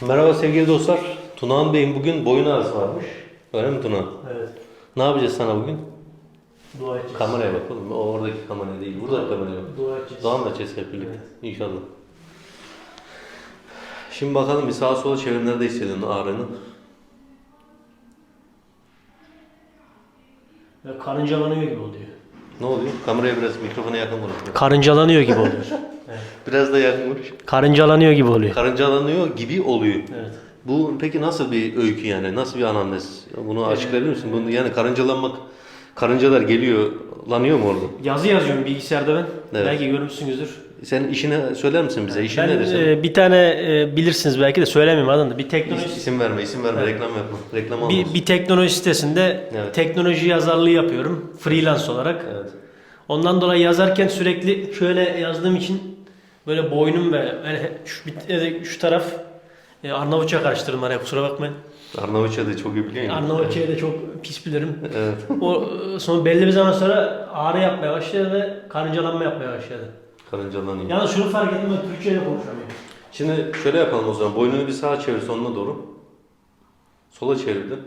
Merhaba sevgili dostlar. Tunağan Bey'in bugün boyun ağrısı varmış. Öyle mi Tunağan? Evet. Ne yapacağız sana bugün? Dua edeceğiz. Kameraya bak oğlum. O oradaki kamera değil. Burada kameraya bak. Dua edeceğiz. Dua mı edeceğiz hep birlikte? İnşallah. Şimdi bakalım bir sağa sola çevir. Nerede hissediyorsun ağrını? Ya karıncalanıyor gibi oluyor. Ne oluyor? Kameraya biraz mikrofona yakın konuş. Karıncalanıyor gibi oluyor. Biraz da yakın konuş. Karıncalanıyor gibi oluyor. Karıncalanıyor gibi oluyor. Evet. Bu peki nasıl bir öykü yani? Nasıl bir anamnez? Bunu açıklayabilir misin? Bunu yani karıncalanmak, karıncalar geliyor, lanıyor mu orada? Yazı yazıyorum bilgisayarda ben. Evet. Belki görmüşsünüzdür. Sen işini söyler misin bize? İşin Ben nedir senin? e, bir tane e, bilirsiniz belki de söylemeyeyim adını da. Bir teknoloji İsim verme, isim verme, reklam yapma. Reklam olmaz. bir, bir teknoloji sitesinde Evet. teknoloji yazarlığı yapıyorum freelance olarak. Evet. Ondan dolayı yazarken sürekli şöyle yazdığım için böyle boynum ve yani şu, bir- şu taraf e, Arnavutça karıştırdım araya kusura bakmayın. Arnavutça'da çok iyi biliyor musun? Arnavutçayı da çok pis bilirim. Evet. O e, sonra belli bir zaman sonra ağrı yapmaya başladı ve karıncalanma yapmaya başladı. Karıncalanıyor. Yalnız şunu fark ettim ben Türkçe'de konuşamıyorum. Şimdi şöyle yapalım o zaman. Boynunu bir sağa çevir sonuna doğru. Sola çevirdin.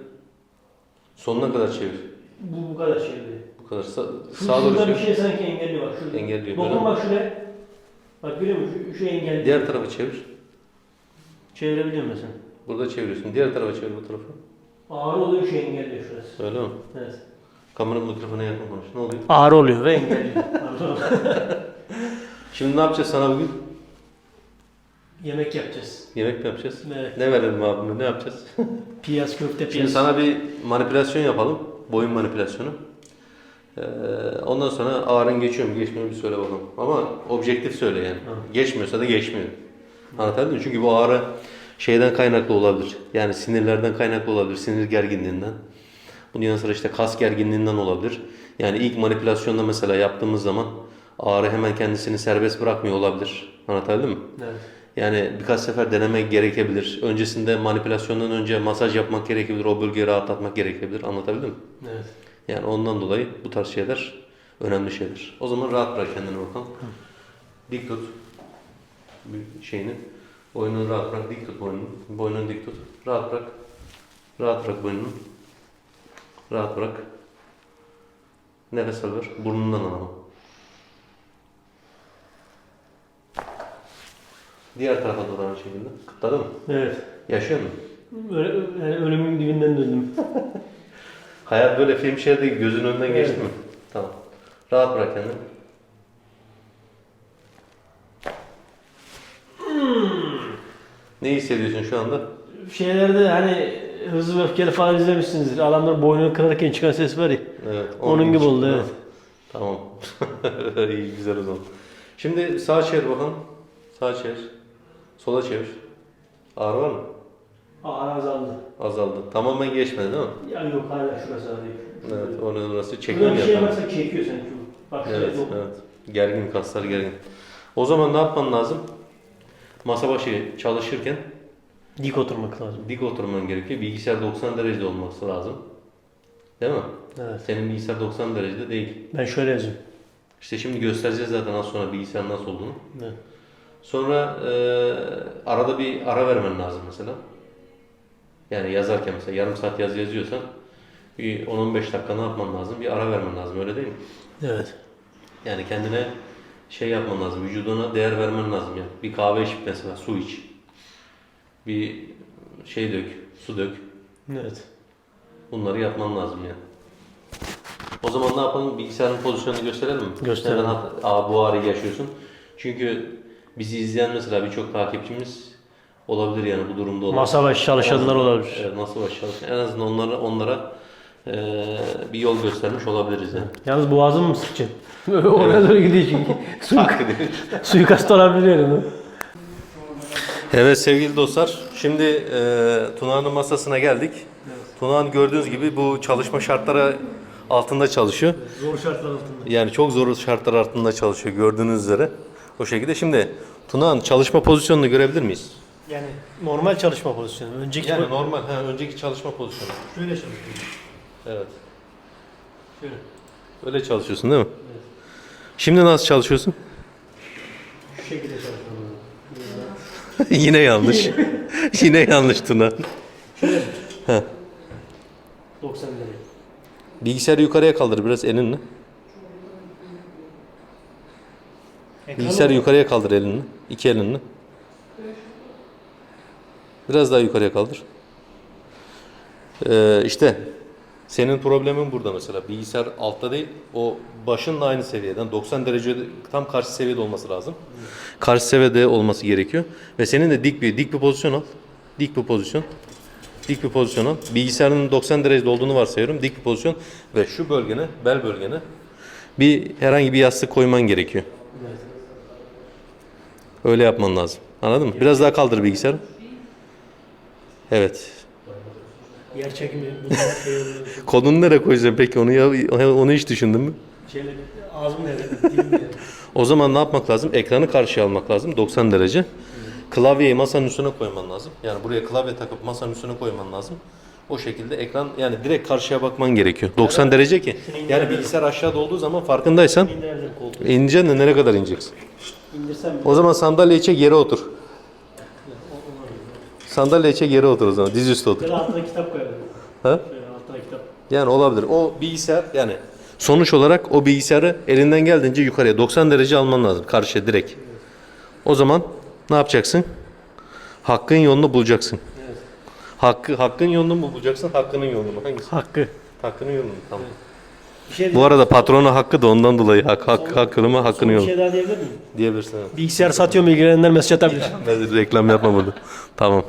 Sonuna kadar çevir. Bu bu kadar şey değil. Bu kadar. Sa Şu, sağa doğru şurada bir çevir. şey sanki engelliyor bak. Şurada. Engelliyor, Dokun mi? bak şuraya. Bak görüyor musun? Şu, şu engelliyor. Diğer tarafı çevir. Çevirebiliyor musun sen? Burada çeviriyorsun. Diğer tarafa çevir bu tarafa. Ağrı oluyor şu engelliyor şurası. Öyle mi? Evet. Kamera mikrofona yakın konuş. Ne oluyor? Ağrı oluyor ve engelliyor. Şimdi ne yapacağız sana bugün? Yemek yapacağız. Yemek mi yapacağız? Evet. Ne verelim abime? Ne yapacağız? Piyaz köfte Şimdi piyaz. sana bir manipülasyon yapalım. Boyun manipülasyonu. Ee, ondan sonra ağrın geçiyor mu geçmiyor mu bir söyle bakalım. Ama objektif söyle yani. Hı. Geçmiyorsa da geçmiyor. Anlatabildim mi? Çünkü bu ağrı şeyden kaynaklı olabilir. Yani sinirlerden kaynaklı olabilir. Sinir gerginliğinden. Bunun yanı sıra işte kas gerginliğinden olabilir. Yani ilk manipülasyonda mesela yaptığımız zaman ağrı hemen kendisini serbest bırakmıyor olabilir. Anlatabildim mi? Evet. Yani birkaç sefer denemek gerekebilir. Öncesinde manipülasyondan önce masaj yapmak gerekebilir. O bölgeyi rahatlatmak gerekebilir. Anlatabildim mi? Evet. Yani ondan dolayı bu tarz şeyler önemli şeyler. O zaman rahat bırak kendini bakalım. Dik tut. Bir şeyini. Boynunu rahat bırak. Dik tut boynunu. Boynunu dik tut. Rahat bırak. Rahat bırak boynunu. Rahat bırak. Nefes al ver. Burnundan al ama. Diğer tarafa doğru aynı şekilde. Kıtladı mı? Evet. Yaşıyor mu? Öyle, yani ölümün dibinden döndüm. Hayat böyle film şeridi gibi gözünün önünden geçti mi? Tamam. Rahat bırak kendini. Ne hissediyorsun şu anda? Şeylerde hani hızlı ve öfkeli falan izlemişsinizdir. Adamlar boynunu kırarken çıkan ses var ya. Evet. Onun gibi oldu, evet. Tamam. İyi güzel o zaman. Şimdi sağa çevir bakalım. Sağa çevir. Sola çevir. Ağrı var mı? Azaldı. Azaldı. Tamamen geçmedi değil mi? Ya yok hala şurası ağrıyor. Evet. Orası, orası çekme mi bir şey varsa çekiyor sanki. Bak şuraya Evet, dokun. evet. Gergin kaslar gergin. O zaman ne yapman lazım? Masa başı çalışırken Dik oturmak lazım. dik oturman gerekiyor. Bilgisayar 90 derecede olması lazım. Değil mi? Evet. Senin bilgisayar 90 derecede değil. Ben şöyle yazıyorum. İşte şimdi göstereceğiz zaten az sonra bilgisayar nasıl olduğunu. Evet. Sonra e, arada bir ara vermen lazım mesela. Yani yazarken mesela yarım saat yaz yazıyorsan bir 10-15 dakika ne yapman lazım? Bir ara vermen lazım öyle değil mi? Evet. Yani kendine şey yapman lazım, vücuduna değer vermen lazım yani. Bir kahve iç mesela, su iç. Bir şey dök, su dök. Evet. Bunları yapman lazım yani. O zaman ne yapalım? Bilgisayarın pozisyonunu gösterelim mi? Gösterelim. Neden bu ağrıyı yaşıyorsun? Çünkü bizi izleyen mesela birçok takipçimiz olabilir yani bu durumda olan. Masa başı çalışanlar olabilir. Evet, masa başı çalışan. En azından onlara, onlara eee, bir yol göstermiş olabiliriz yani. Yalnız boğazım mı sıkacak? Oraya doğru gidiyor çünkü. Ediyor. suikast olabilir yani. Evet sevgili dostlar, şimdi e, Tuna'nın masasına geldik. Tuna'nın gördüğünüz gibi bu çalışma şartları altında çalışıyor. Zor şartlar altında. Yani çok zor şartlar altında çalışıyor gördüğünüz üzere. O şekilde. Şimdi Tuna'nın çalışma pozisyonunu görebilir miyiz? Yani normal çalışma pozisyonu. Önceki Yani normal, ha, önceki çalışma pozisyonu. şöyle çalışıyor. Evet. Şöyle. Öyle çalışıyorsun değil mi? Şimdi nasıl çalışıyorsun? Şu şekilde çalışıyor. Yine yanlış. Yine yanlış Tuna. 90 derece. Bilgisayarı yukarıya kaldır biraz elinle. Ekranı Bilgisayarı yukarıya kaldır elinle. İki elinle. Biraz daha yukarıya kaldır. Ee, işte senin problemin burada mesela. Bilgisayar altta değil, o başınla aynı seviyeden 90 derece tam karşı seviyede olması lazım. Karşı seviyede olması gerekiyor. Ve senin de dik bir dik bir pozisyon al. Dik bir pozisyon. Dik bir pozisyon al. Bilgisayarın 90 derecede olduğunu varsayıyorum. Dik bir pozisyon ve şu bölgene, bel bölgene bir herhangi bir yastık koyman gerekiyor. Öyle yapman lazım. Anladın mı? Biraz daha kaldır bilgisayarı. Evet. Yer çekimi bunlar şey oluyor. Kodunu nereye koyacaksın peki onu ya onu hiç düşündün mü? Şeyler ağzım nerede? Dilim nerede? O zaman ne yapmak lazım? Ekranı karşıya almak lazım 90 derece. Klavyeyi masanın üstüne koyman lazım. Yani buraya klavye takıp masanın üstüne koyman lazım. O şekilde ekran yani direkt karşıya bakman gerekiyor. 90 derece ki. Yani bilgisayar aşağıda olduğu zaman farkındaysan İndirebilirim koltuğu. ineceksin de nereye kadar ineceksin? İndirsem mi? O zaman sandalyeyi çek yere otur. Sandalyeyi çek yere otur o zaman. Dizüstü otur. Böyle altına kitap koyabilirim. Ha? Şöyle altına kitap. Yani olabilir. O bilgisayar yani sonuç olarak o bilgisayarı elinden geldiğince yukarıya 90 derece alman lazım karşıya direkt. O zaman ne yapacaksın? Hakkın yolunu bulacaksın. Hakkı hakkın yolunu mu bulacaksın? Hakkının yolunu mu? Hangisi? Hakkı. Hakkının yolunu. Tamam. Bir şey Bu arada patronu hakkı da ondan dolayı hak hak hakkını mı hakkını bir yolunu şey daha diyebilir miyim? diyebilirsin. evet. Bilgisayar satıyor mu ilgilenenler mesaj atabilir. Reklam yapma burada. Tamam.